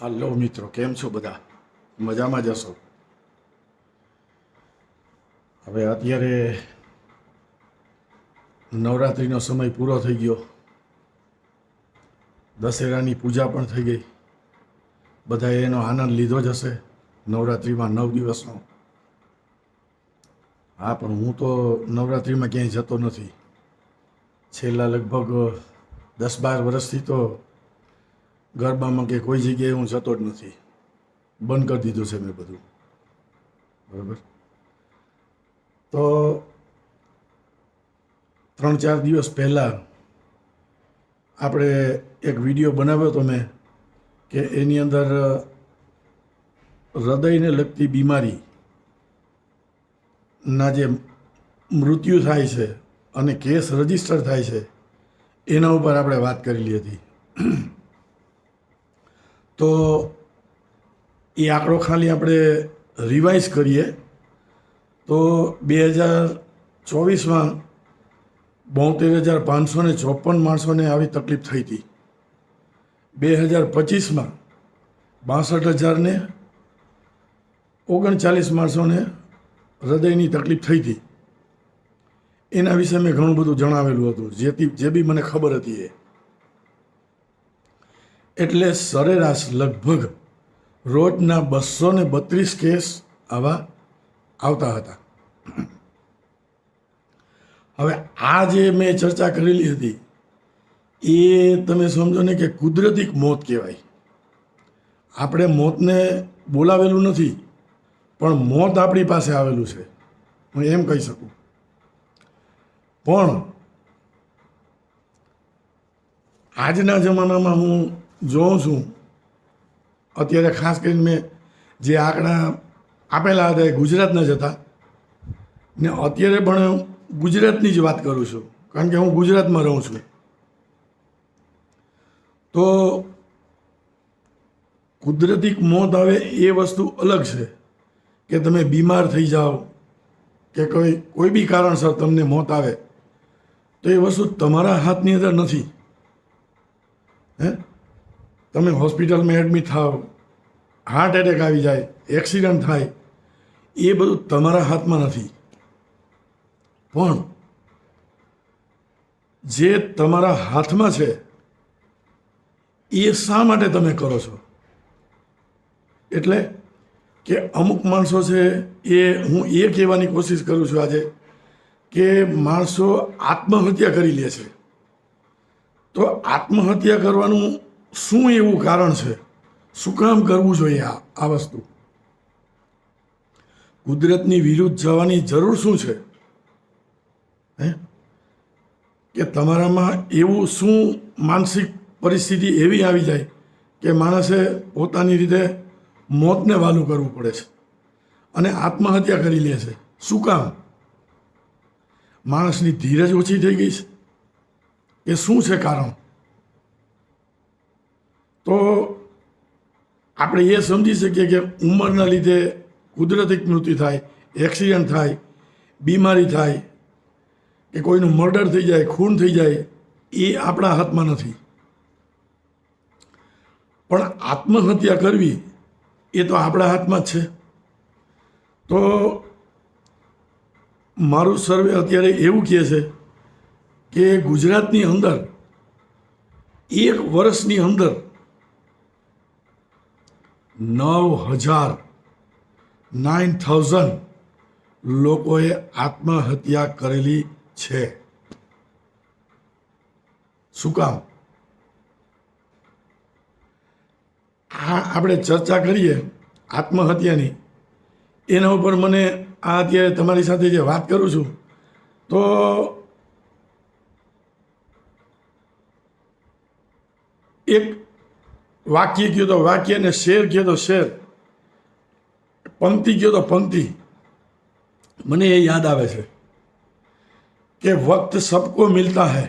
હાલો મિત્રો, કેમ છો બધા? મજામાં જશો હવે અત્યારે નવરાત્રિનો સમય પૂરો થઈ ગયો. દશેરાની પૂજા પણ થઈ ગઈ. બધાએ એનો આનંદ લીધો જ હશે નવરાત્રિમાં નવ દિવસનો. હા, પણ હું તો નવરાત્રિમાં ક્યાંય જતો નથી. છેલ્લા લગભગ દસ બાર વર્ષથી તો ગરબામાં કે કોઈ જગ્યાએ હું જતો જ નથી. બંધ કરી દીધું છે મેં બધું. બરાબર? તો ત્રણ ચાર દિવસ પહેલાં આપણે એક વીડિયો બનાવ્યો હતો મેં કે એની અંદર હૃદયને લગતી બીમારી ના જે મૃત્યુ થાય છે અને કેસ રજિસ્ટર થાય છે, એના ઉપર આપણે વાત કરેલી હતી. તો એ આંકડો ખાલી આપણે રિવાઇઝ કરીએ. તો બે હજાર ચોવીસમાં બોતેર હજાર પાંચસો ને ચોપન માણસોને આવી તકલીફ થઈ હતી. બે હજાર પચીસમાં બાસઠ હજારને ઓગણચાલીસ માણસોને હૃદયની તકલીફ થઈ હતી. એના વિશે મેં ઘણું બધું જણાવેલું હતું. જેથી જે બી મને ખબર હતી એ. એટલે સરેરાશ લગભગ રોજના બસો ને બત્રીસ કેસ આવા આવતા હતા. હવે આ જે મેં ચર્ચા કરેલી હતી, એ તમે સમજો ને કે કુદરતી મોત કહેવાય. આપણે મોતને બોલાવેલું નથી, પણ મોત આપણી પાસે આવેલું છે. હું એમ કહી શકું. પણ, આજના જમાનામાં હું જોઉં છું. અત્યારે ખાસ કરીને મેં જે આંકડા આપેલા હતા એ ગુજરાતના જ હતા. ને અત્યારે પણ ગુજરાતની જ વાત કરું છું. કારણ કે હું ગુજરાતમાં રહું છું. તો કુદરતી મોત આવે એ વસ્તુ અલગ છે કે તમે બીમાર થઈ જાઓ કે કોઈ કોઈ બી કારણસર તમને મોત આવે, તો એ વસ્તુ તમારા હાથની અંદર નથી. હે? તમે હોસ્પિટલમાં એડમિટ થાવ હાર્ટ એટેક આવી જાય એક્સિડન્ટ થાય, એ બધું તમારા હાથમાં નથી. પણ જે તમારા હાથમાં છે, એ શા માટે તમે કરો છો? એટલે કે અમુક માણસો છે, એ હું એ કહેવાની કોશિશ કરું છું આજે કે માણસો આત્મહત્યા કરી લે છે. તો આત્મહત્યા કરવાનું શું એવું કારણ છે? શું કામ કરવું જોઈએ આ આ વસ્તુ? કુદરતની વિરુદ્ધ જવાની જરૂર શું છે? હે? કે તમારામાં એવું શું માનસિક પરિસ્થિતિ એવી આવી જાય કે માણસે પોતાની રીતે મોતને વાલું કરવું પડે છે અને આત્મહત્યા કરી લે છે? શું કામ? માણસની ધીરજ ઓછી થઈ ગઈ છે? એ શું છે કારણ? તો આપણે એ સમજી શકીએ કે ઉંમરના લીધે કુદરતી મૃત્યુ થાય, એક્સિડન્ટ થાય, બીમારી થાય, કે કોઈનું મર્ડર થઈ જાય, ખૂન થઈ જાય, એ આપણા હાથમાં નથી. પણ આત્મહત્યા કરવી એ તો આપણા હાથમાં જ છે. તો મારું સર્વે અત્યારે એવું કહે છે કે ગુજરાતની અંદર એક વર્ષની અંદર નવ હજાર નાઇન થાઉઝન્ડ લોકોએ આત્મહત્યા કરેલી છે. શું કામ? આ આપણે ચર્ચા કરીએ આત્મહત્યાની. એના ઉપર મને આ અત્યારે તમારી સાથે જે વાત કરું છું, તો એક વાક્ય કહ્યું તો વાક્ય ને શેર કહ્યો તો શેર પંક્તિ કહ્યો તો પંક્તિ મને એ યાદ આવે છે कि वक्त सबको मिलता है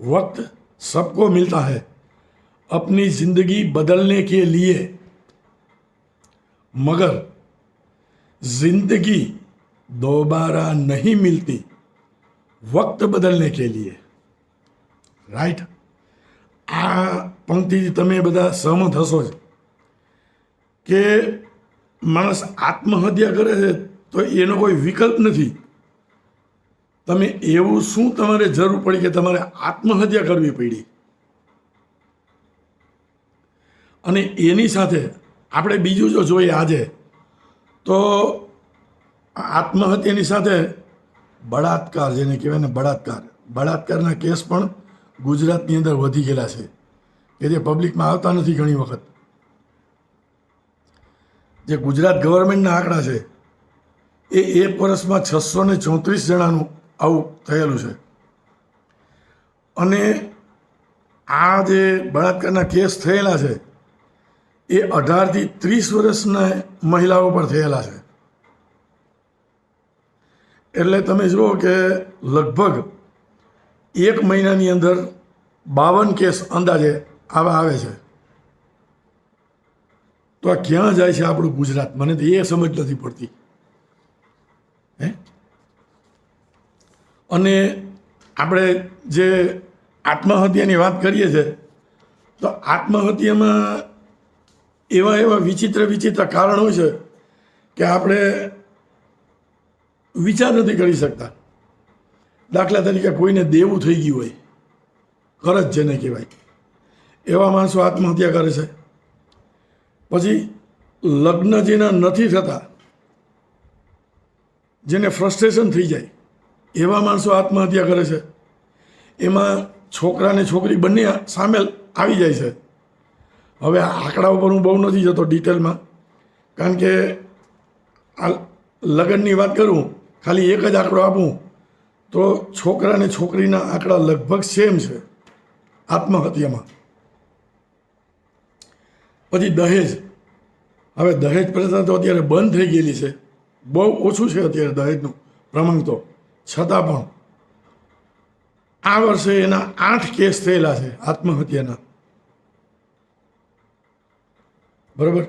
वक्त सबको मिलता है अपनी जिंदगी बदलने के लिए मगर जिंदगी दोबारा नहीं मिलती वक्त बदलने के लिए राइट આ પંક્તિથી તમે બધા સહમત હશો જ. કે માણસ આત્મહત્યા કરે છે, તો એનો કોઈ વિકલ્પ નથી. તમે એવું શું તમારે જરૂર પડી કે તમારે આત્મહત્યા કરવી પડી? અને એની સાથે આપણે બીજું જો જોઈએ આજે, તો આત્મહત્યાની સાથે બળાત્કાર, જેને કહેવાય ને બળાત્કાર. બળાત્કારના કેસ પણ ગુજરાતની અંદર વધી ગયેલા છે. કે જે પબ્લિકમાં આવતા નથી ઘણી વખત. જે ગુજરાત ગવર્મેન્ટના આંકડા છે, એ એક વર્ષમાં છસો ને ચોત્રીસ જણાનું આવું થયેલું છે. અને આ જે બળાત્કારના કેસ થયેલા છે, એ અઢારથી ત્રીસ વર્ષના મહિલાઓ પર થયેલા છે. એટલે તમે જુઓ કે લગભગ એક મહિનાની અંદર બાવન કેસ અંદાજે આવા આવે છે. તો આ ક્યાં જાય છે આપણું ગુજરાત? મને તો એ સમજ નથી પડતી. હે? અને આપણે જે આત્મહત્યાની વાત કરીએ છીએ તો આત્મહત્યામાં એવા એવા વિચિત્ર વિચિત્ર કારણો છે કે આપણે વિચાર નથી કરી શકતા. દાખલા તરીકે કોઈને દેવું થઈ ગયું હોય કરજ જેને કહેવાય. એવા માણસો આત્મહત્યા કરે છે. પછી લગ્ન જેના નથી થતા, જેને ફ્રસ્ટ્રેશન થઈ જાય, એવા માણસો આત્મહત્યા કરે છે. એમાં છોકરા ને છોકરી બંને સામેલ આવી જાય છે. હવે આંકડા ઉપર હું બહુ નથી જતો ડિટેલમાં કારણ કે આ લગ્નની વાત કરું, ખાલી એક જ આંકડો આપું, તો છોકરા અને છોકરીના આંકડા લગભગ સેમ છે, આત્મહત્યામાં. પછી દહેજ. હવે દહેજ પ્રથા તો અત્યારે બંધ થઈ ગયેલી છે. બહુ ઓછું છે અત્યારે દહેજનું પ્રમાણ તો. છતાં પણ આ વર્ષે એના આઠ કેસ થયેલા છે આત્મહત્યાના. બરાબર?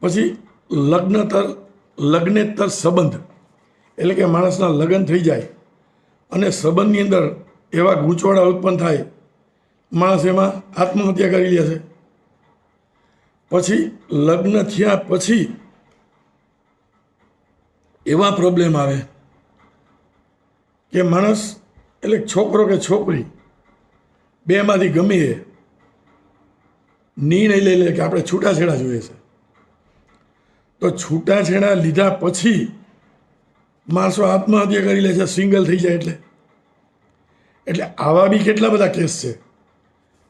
પછી લગ્નતર, લગ્નેતર સંબંધ. એટલે કે માણસના લગ્ન થઈ જાય અને સંબંધની અંદર એવા ગૂંચવાડા ઉત્પન્ન થાય. માણસ એમાં આત્મહત્યા કરી લે છે. પછી લગ્ન થયા પછી એવા પ્રોબ્લેમ આવે કે માણસ, એટલે છોકરો કે છોકરી, બેમાંથી ગમે એ નિર્ણય લઈ લે કે આપણે છૂટાછેડા જોઈએ છે. તો છૂટાછેડા લીધા પછી માણસો આત્મહત્યા કરી લે છે સિંગલ થઈ જાય એટલે. એટલે આવા બી કેટલા બધા કેસ છે.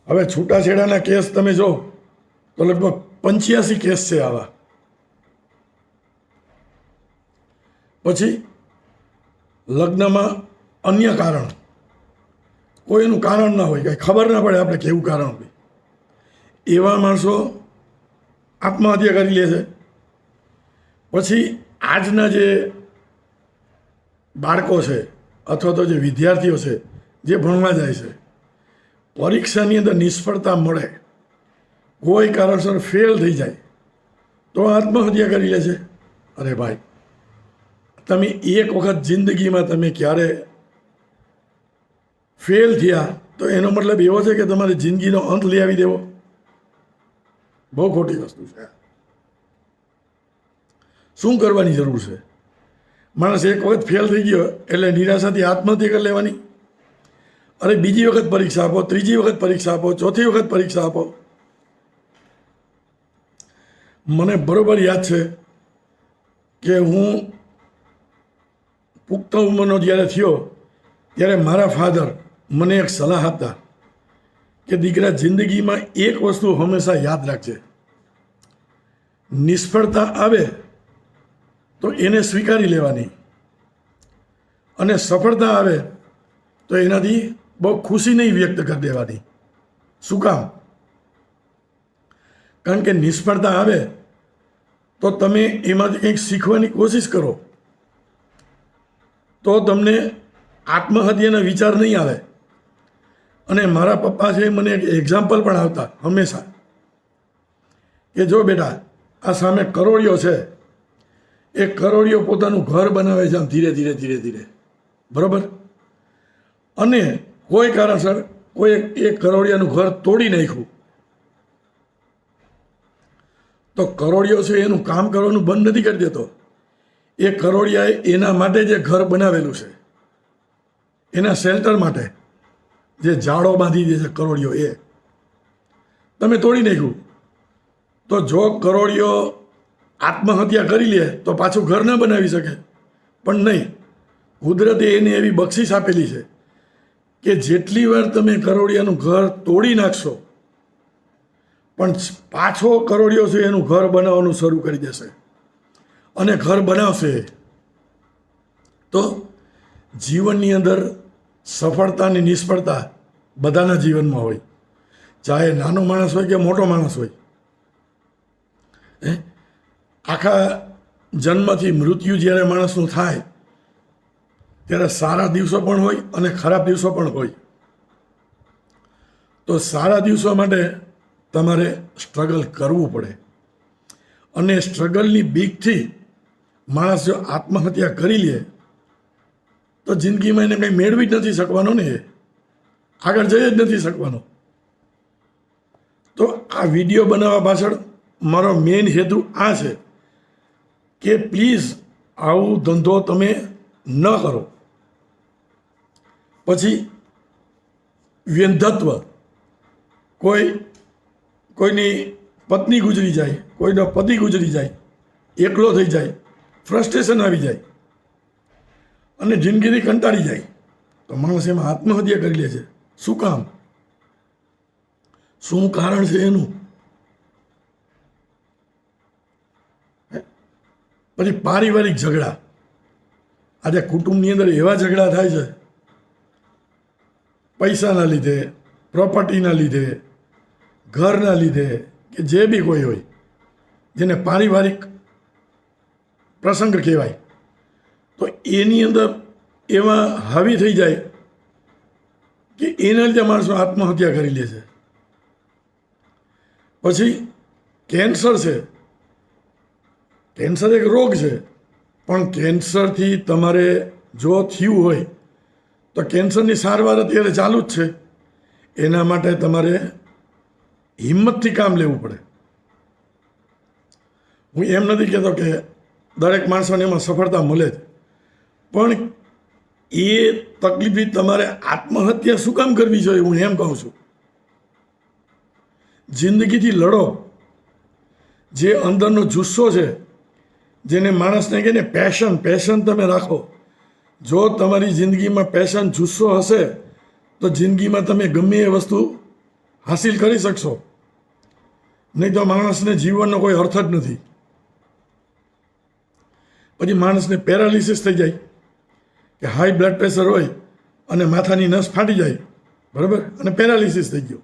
હવે છૂટાછેડાના કેસ તમે જો, તો લગભગ પંચ્યાસી કેસ છે આવા. પછી લગ્નમાં અન્ય કારણ. કોઈ એનું કારણ ના હોય, કાંઈ ખબર ના પડે આપણે કેવું કારણ હોય. એવા માણસો આત્મહત્યા કરી લે છે. પછી આજના જે બાળકો છે, અથવા તો જે વિદ્યાર્થીઓ છે, જે ભણવા જાય છે, પરીક્ષાની અંદર નિષ્ફળતા મળે. કોઈ કારણસર ફેલ થઈ જાય, તો આત્મહત્યા કરી લે છે અરે ભાઈ, તમે એક વખત જિંદગીમાં તમે ક્યારે ફેલ થયા, તો એનો મતલબ એવો છે કે તમારે જિંદગીનો અંત લઈ આવી દેવો. બહુ ખોટી વસ્તુ છે. શું કરવાની જરૂર છે? માણસ એક વખત ફેલ થઈ ગયો એટલે નિરાશાથી આત્મહત્યા કરી લેવાની. અરે બીજી વખત પરીક્ષા આપો, ત્રીજી વખત પરીક્ષા આપો, ચોથી વખત પરીક્ષા આપો. મને બરોબર યાદ છે કે હું પુખ્ત ઉંમરનો જ્યારે થયો, ત્યારે મારા ફાધર મને એક સલાહ આપતા કે દીકરા જિંદગીમાં એક વસ્તુ હંમેશા યાદ રાખજે. નિષ્ફળતા આવે તો એને સ્વીકારી લેવાની અને સફળતા આવે તો એનાથી બહુ ખુશી નહીં વ્યક્ત કરી દેવાની. શું કામ? કારણ કે નિષ્ફળતા આવે તો તમે એમાંથી કંઈક શીખવાની કોશિશ કરો. તો તમને આત્મહત્યાના વિચાર નહીં આવે. અને મારા પપ્પા છે મને એક એક્ઝામ્પલ પણ આવતા હંમેશા. કે જો બેટા, આ સામે કરોડિયો છે. એ કરોડિયો પોતાનું ઘર બનાવે છે આમ ધીરે ધીરે ધીરે ધીરે. બરાબર? અને કોઈ કારણસર કોઈ એક કરોડિયાનું ઘર તોડી નાખ્યું. તો કરોડિયો છે એનું કામ કરવાનું બંધ નથી કરી દેતો. એ કરોડિયાએ એના માટે જે ઘર બનાવેલું છે, એના શેલ્ટર માટે જે ઝાડો બાંધી દે છે કરોડિયો એ. તમે તોડી નાખ્યું. તો જો કરોડિયો આત્મહત્યા કરી લે, તો પાછું ઘર ન બનાવી શકે. પણ નહીં. કુદરતે એને એવી બક્ષિસ આપેલી છે કે જેટલી વાર તમે કરોડિયાનું ઘર તોડી નાખશો પણ પાછો કરોડિયો છે એનું ઘર બનાવવાનું શરૂ કરી દેશે. અને ઘર બનાવશે તો જીવનની અંદર સફળતા અને નિષ્ફળતા બધાના જીવનમાં હોય. ચાહે નાનો માણસ હોય કે મોટો માણસ હોય. હે? આખા જન્મથી મૃત્યુ જ્યારે માણસનું થાય, ત્યારે સારા દિવસો પણ હોય અને ખરાબ દિવસો પણ હોય. તો સારા દિવસો માટે તમારે સ્ટ્રગલ કરવું પડે. અને સ્ટ્રગલની બીકથી માણસ જો આત્મહત્યા કરી લે, તો જિંદગીમાં એને કંઈ મેળવી જ નથી શકવાનો ને આગળ જઈ જ નથી શકવાનો. તો આ વીડિયો બનાવવા પાછળ મારો મેઇન હેતુ આ છે કે પ્લીઝ આવું ધંધો તમે ન કરો. પછી વ્યંધત્વ. કોઈ કોઈની પત્ની ગુજરી જાય, કોઈનો પતિ ગુજરી જાય, એકલો થઈ જાય ફ્રસ્ટ્રેશન આવી જાય અને જિંદગીથી કંટાળી જાય. તો માણસ એમાં આત્મહત્યા કરી લે છે. શું કામ? શું કારણ છે એનું? પછી પારિવારિક ઝઘડા. આજે કુટુંબની અંદર એવા ઝઘડા થાય છે. પૈસાના લીધે પ્રોપર્ટીના લીધે ઘરના લીધે કે જે બી કોઈ હોય, જેને પારિવારિક પ્રસંગ કહેવાય, તો એની અંદર એવા હાવી થઈ જાય કે એના લીધે માણસો આત્મહત્યા કરી લે છે. પછી કેન્સર છે. કેન્સર એક રોગ છે, પણ કેન્સરથી તમારે જો થયું હોય, તો કેન્સરની સારવાર અત્યારે ચાલુ જ છે. એના માટે તમારે હિંમતથી કામ લેવું પડે. હું એમ નથી કહેતો કે દરેક માણસોને એમાં સફળતા મળે જ. પણ એ તકલીફી તમારે આત્મહત્યા શું કામ કરવી જોઈએ હું એમ કહું છું. જિંદગીથી લડો. જે અંદરનો જુસ્સો છે, જેને માણસને કહે ને પેશન પેશન તમે રાખો. જો તમારી જિંદગીમાં પેશન જુસ્સો હશે, તો જિંદગીમાં તમે ગમે એ વસ્તુ હાસિલ કરી શકશો. નહીં તો માણસને જીવનનો કોઈ અર્થ જ નથી. પછી માણસને પેરાલિસિસ થઈ જાય, કે હાઈ બ્લડ પ્રેશર હોય અને માથાની નસ ફાટી જાય, બરાબર? અને પેરાલિસિસ થઈ ગયો.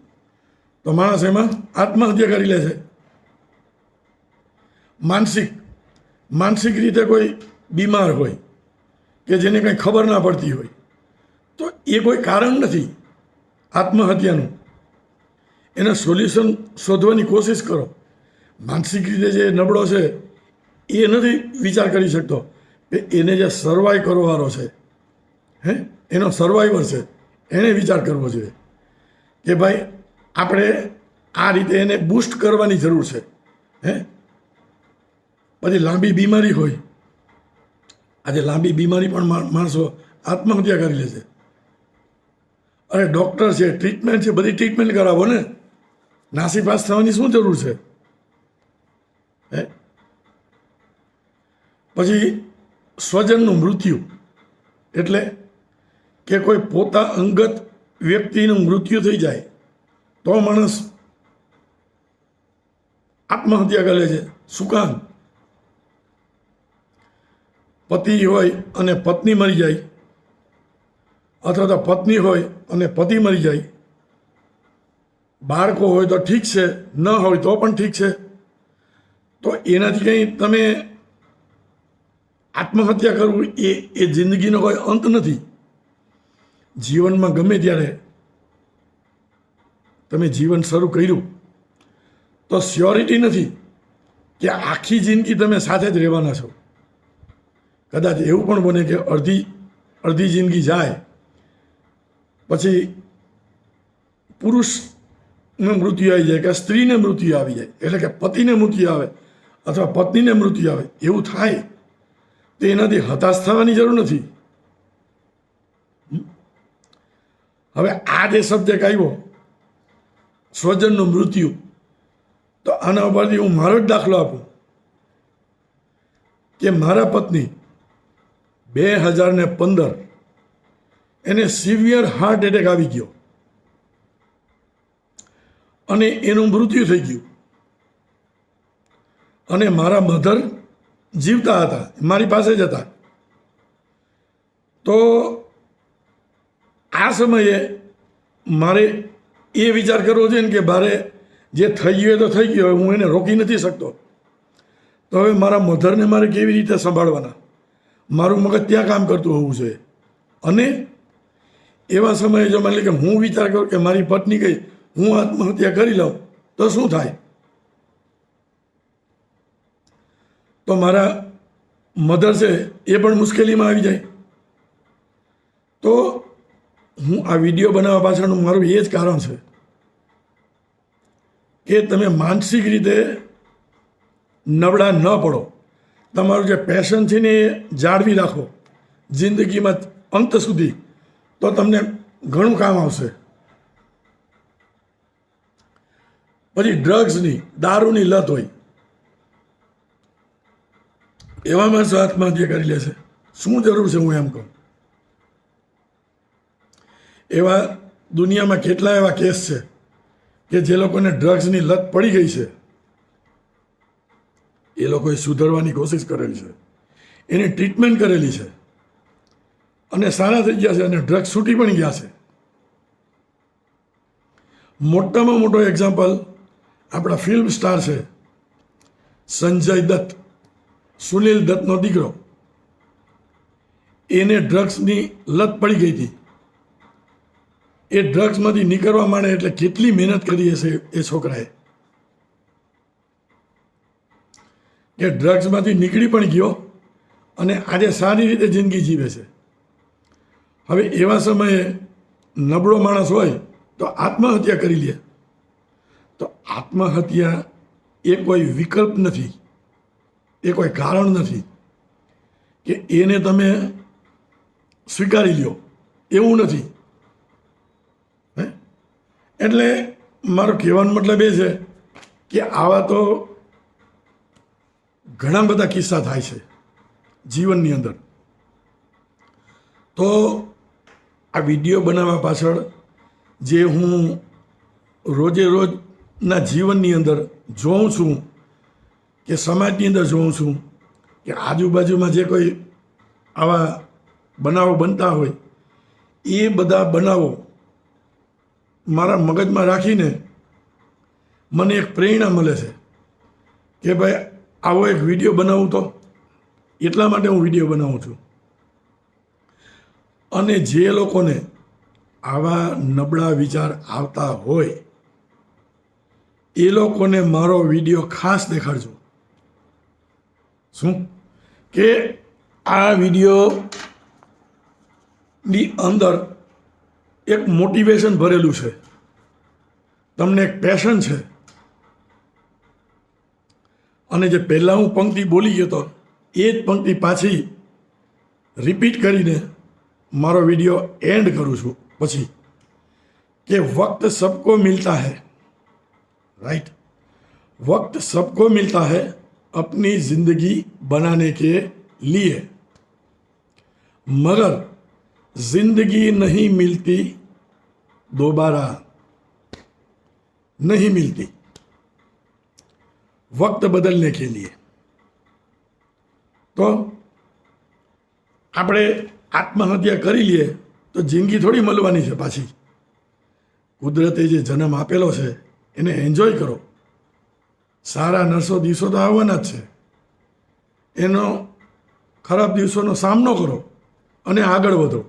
તો માણસ એમાં આત્મહત્યા કરી લે છે. માનસિક માનસિક રીતે કોઈ બીમાર હોય, કે જેને કંઈ ખબર ના પડતી હોય, તો એ કોઈ કારણ નથી આત્મહત્યાનું. એના સોલ્યુશન શોધવાની કોશિશ કરો. માનસિક રીતે જે નબળો છે, એ નથી વિચાર કરી શકતો કે એને જે સર્વાઈવ કરવાનો છે, હે? એનો સર્વાઈવર છે એણે વિચાર કરવો જોઈએ કે ભાઈ, આપણે આ રીતે એને બૂસ્ટ કરવાની જરૂર છે, હે? પછી લાંબી બીમારી હોય, આજે લાંબી બીમારી પણ માણસો આત્મહત્યા કરી લે છે. અરે ડૉક્ટર છે ટ્રીટમેન્ટ છે, બધી ટ્રીટમેન્ટ કરાવો ને. નાસીપાસ થવાની શું જરૂર છે? હે? પછી સ્વજનનું મૃત્યુ એટલે કે કોઈ પોતા અંગત વ્યક્તિનું મૃત્યુ થઈ જાય તો માણસ આત્મહત્યા કરે છે. સુકાન પતિ હોય અને પત્ની મરી જાય અથવા તો પત્ની હોય અને પતિ મરી જાય બાળકો હોય તો ઠીક છે, ન હોય તો પણ ઠીક છે. તો એનાથી કંઈ તમે આત્મહત્યા કરવું એ એ જિંદગીનો કોઈ અંત નથી. જીવનમાં ગમે ત્યારે તમે જીવન શરૂ કર્યું, તો સ્યોરિટી નથી કે આખી જિંદગી તમે સાથે જ રહેવાના છો. કદાચ એવું પણ બને કે અડધી અડધી જિંદગી જાય, પછી મૃત્યુ આવી જાય, કે સ્ત્રીને મૃત્યુ આવી જાય, એટલે કે પતિને મૃત્યુ આવે, અથવા પત્નીને મૃત્યુ આવે, એવું થાય, તો એનાથી હતાશ થવાની જરૂર નથી. હવે આ જે સબ્જેક્ટ આવ્યો, સ્વજનનું મૃત્યુ, તો આના ઉપરથી હું મારો જ દાખલો આપું, કે મારા પત્ની બે હજાર ને પંદર, એને સિવિયર હાર્ટ એટેક આવી ગયો. અને એનું મૃત્યુ થઈ ગયું. અને મારા મધર જીવતા હતા, મારી પાસે જ હતા. તો આ સમયે મારે એ વિચાર કરવો જોઈએ ને કે મારે જે થઈ ગયું એ તો થઈ ગયું હું એને રોકી નથી શકતો. તો હવે મારા મધરને મારે કેવી રીતે સંભાળવાના? મારું મગજ ત્યાં કામ કરતું હોવું જોઈએ. અને એવા સમયે જો માની કે હું વિચાર કરું કે મારી પત્ની ગઈ હું આત્મહત્યા કરી લઉં, તો શું થાય? તો મારા મધર છે, એ પણ મુશ્કેલીમાં આવી જાય. તો હું આ વીડિયો બનાવવા પાછળનું મારું એ જ કારણ છે કે તમે માનસિક રીતે નબળા ન પડો. તમારું જે પેશન છે ને એ જાળવી રાખો. જિંદગીમાં અંત સુધી તો તમને ઘણું કામ આવશે. પછી ડ્રગ્સની દારૂની લત હોય. એવા માણસો આત્મહત્યા કરી લે છે. શું જરૂર છે હું એમ કહું? એવા દુનિયામાં કેટલા એવા કેસ છે કે જે લોકોને ડ્રગ્સની લત પડી ગઈ છે. એ લોકોએ સુધરવાની કોશિશ કરેલી છે. એની ટ્રીટમેન્ટ કરેલી છે. અને સારા થઈ ગયા છે અને ડ્રગ્સ છૂટી પણ ગયા છે. મોટામાં મોટો એક્ઝામ્પલ આપણા ફિલ્મ સ્ટાર છે. સંજય દત્ત. સુનિલ દત્તનો દીકરો. એને ડ્રગ્સની લત પડી ગઈ હતી. એ ડ્રગ્સમાંથી નીકળવા માંડે એટલે કેટલી મહેનત કરી હશે એ છોકરાએ. કે ડ્રગ્સમાંથી નીકળી પણ ગયો અને આજે સારી રીતે જિંદગી જીવે છે. હવે એવા સમયે નબળો માણસ હોય તો આત્મહત્યા કરી લે. તો આત્મહત્યા એ કોઈ વિકલ્પ નથી. એ કોઈ કારણ નથી કે એને તમે સ્વીકારી લ્યો. એવું નથી. હે? એટલે મારો કહેવાનો મતલબ એ છે કે આવા તો ઘણા બધા કિસ્સા થાય છે જીવનની અંદર. તો આ વીડિયો બનાવવા પાછળ જે હું રોજે રોજના જીવનની અંદર જોઉં છું કે સમાજની અંદર જોઉં છું કે આજુબાજુમાં જે કોઈ આવા બનાવો બનતા હોય, એ બધા બનાવો મારા મગજમાં રાખીને મને એક પ્રેરણા મળે છે કે ભાઈ, આવો એક વીડિયો બનાવું તો એટલા માટે હું વીડિયો બનાવું છું. અને જે લોકોને આવા નબળા વિચાર આવતા હોય એ લોકોને મારો વીડિયો ખાસ દેખાડજો. શું? કે આ વિડીયોની અંદર એક મોટિવેશન ભરેલું છે. તમને એક પેશન છે. અને જે પહેલાં હું પંક્તિ બોલી ગયો હતો એ જ પંક્તિ પાછી રિપીટ કરીને મારો વીડિયો એન્ડ કરું છું. પછી કે વક્ત સબકો મિલતા હૈ. राइट वक्त सबको मिलता है अपनी जिंदगी बनाने के लिए मगर जिंदगी नहीं मिलती दोबारा नहीं मिलती वक्त बदलने के लिए તો આપણે આત્મહત્યા કરી લઈએ તો જિંદગી થોડી મળવાની છે પાછી કુદરતે જે જન્મ આપેલો છે એને એન્જોય કરો. સારા નરસો દિવસો તો આવવાના જ છે. એનો ખરાબ દિવસોનો સામનો કરો અને આગળ વધો.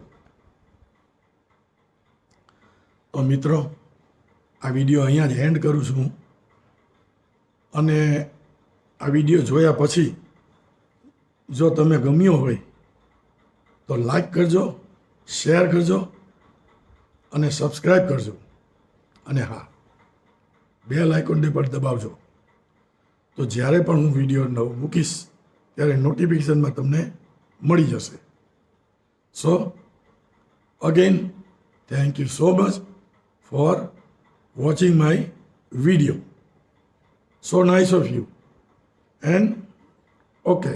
તો મિત્રો, આ વીડિયો અહીંયા જ એન્ડ કરું છું અને આ વીડિયો જોયા પછી જો તમે ગમ્યો હોય તો લાઈક કરજો શેર કરજો અને સબસ્ક્રાઈબ કરજો. અને હા બે લાઇકોનને પણ દબાવજો. તો જ્યારે પણ હું વીડિયો નવ મૂકીશ, ત્યારે નોટિફિકેશનમાં તમને મળી જશે. So again thank you so much for watching my video so nice of you and okay